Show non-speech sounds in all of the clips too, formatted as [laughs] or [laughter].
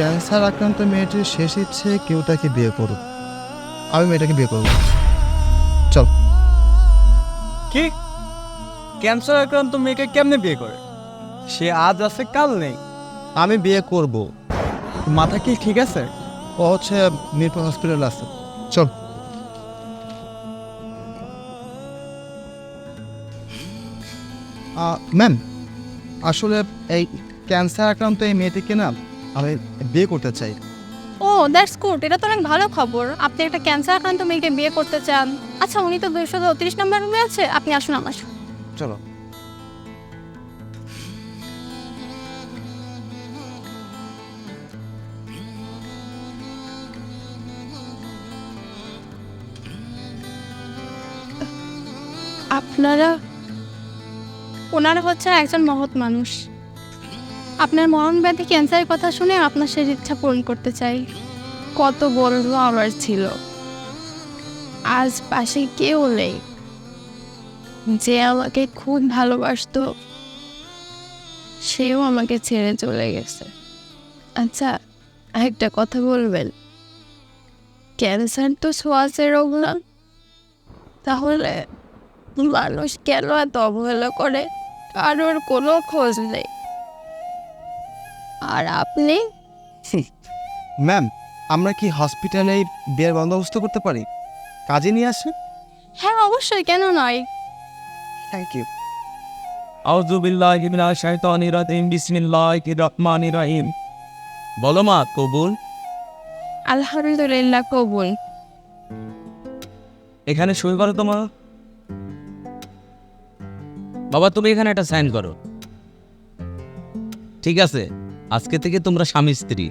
Cancer আক্রান্ত মেয়েটির শেষ ইচ্ছে কেউ তাকে বিয়ে করুক। আমি মেয়েটাকে বিয়ে করব। চল। কি? ক্যান্সার আক্রান্ত মেয়েকে কেমনে বিয়ে করে? সে আজ আছে কাল নেই। আমি বিয়ে করব। মাথা কি ঠিক আছে? ও হচ্ছে মিরপুর হসপিটাল আছে। চল। ম্যাম আসলে এই ক্যান্সার আক্রান্ত এই মেয়েটিকে না আমি বিয়ে করতে চাই। ও দ্যাটস গুড এটা তো অনেক ভালো খবর। আপনি একটা ক্যান্সার আক্রান্ত মেয়েকে বিয়ে করতে চান। আচ্ছা উনি তো দুইশো চৌত্রিশ নম্বর রুমে আছে। আপনি আসুন আমার। চলো। আপনারা ওনারা হচ্ছে একজন মহৎ মানুষ। আপনার মরণ ব্যাধি ক্যান্সারের কথা শুনে আপনার সেই ইচ্ছা পূরণ করতে চাই। কত বন্ধু আমার ছিল। আজ পাশে কেউ নেই। যে আমাকে খুব ভালোবাসতো, সেও আমাকে ছেড়ে চলে গেছে। আচ্ছা একটা কথা বলবেন। ক্যান্সার তো শ্বাসের রোগ না। তাহলে মানুষ কেন এত অবহেলা করে? কারোর কোনো খোঁজ নেই। আর আপনি? [laughs] ম্যাম আমরা কি হসপিটালে বিয়ের বন্দোবস্ত করতে পারি? কাজে নিয়ে আসে হ্যাঁ অবশ্যই কেন নয়? থ্যাংক ইউ আউযু বিল্লাহি মিনাশ শাইতানির রাজিম বিসমিল্লাহির রহমানির রহিম। বলো মা কবুল? আলহামদুলিল্লাহ কবুল। এখানে সই করো তোমার বাবা তুমি এখানে একটা সাইন করো। ঠিক আছে? আজকে থেকে তোমরা স্বামী স্ত্রী।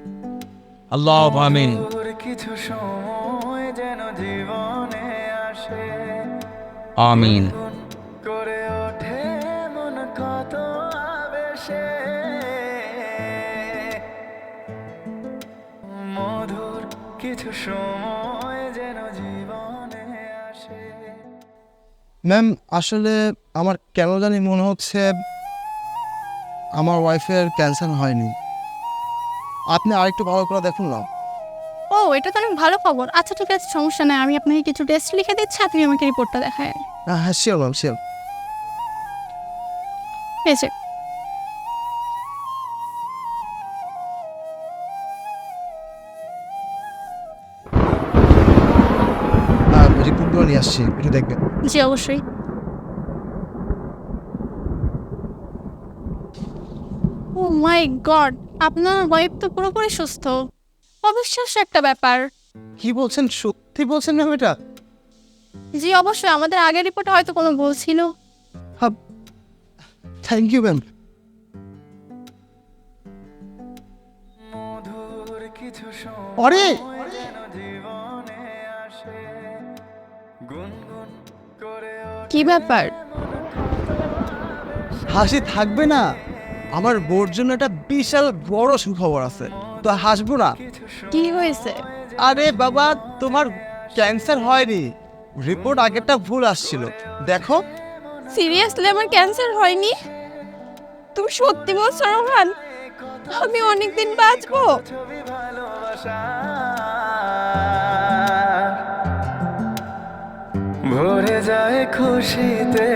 আল্লাহ আমিন। কিছু সময় যেন জীবনে আসে। আমিন। করে ওঠে মন কত আবেশে। মধুর কিছু সময় যেন জীবনে আসে। ম্যাম আসলে আমার কেন জানি মনে হচ্ছে আমার ওয়াইফের ক্যান্সার হয়নি। আপনি আরেকটু ভালো করে দেখুন না। ও এটা তো অনেক ভালো খবর। আচ্ছা ঠিক আছে সমস্যা নাই। আমি আপনাকে কিছু টেস্ট লিখে দিচ্ছি আপনি আমাকে রিপোর্টটা দেখায় হ্যাঁ হ্যাঁ শিওর ম্যাম শিওর হয়েছে রিপোর্টগুলো নিয়ে আসছি একটু দেখবেন। জি অবশ্যই। ও মাই গড আপনার ওয়াইফ তো পুরোপুরি সুস্থ। অবিশ্বাস্য একটা ব্যাপার। কি বলছেন? সত্যি বলছেন ম্যাম এটা? জি অবশ্যই আমাদের আগের রিপোর্টে হয়তো কোনো ভুল ছিল। থ্যাংক ইউ ম্যাম মধুর কিছু সময় আরে যেন জীবনে আসে। গুনগুন করে ওঠে কি ব্যাপার? হাসি থাকবে না। আমার বোর জন্য একটা বিশাল বড় সুখবর আছে। তো হাসবো না। কি হয়েছে? আরে বাবা তোমার ক্যান্সার হয়নি। রিপোর্ট আগেরটা ভুল আসছিল। দেখো। সিরিয়াসলি আমার ক্যান্সার হয়নি? তুমি সত্যি বলছো রোহান? আমি অনেকদিন বাঁচবো। ভরে যায় খুশিতে।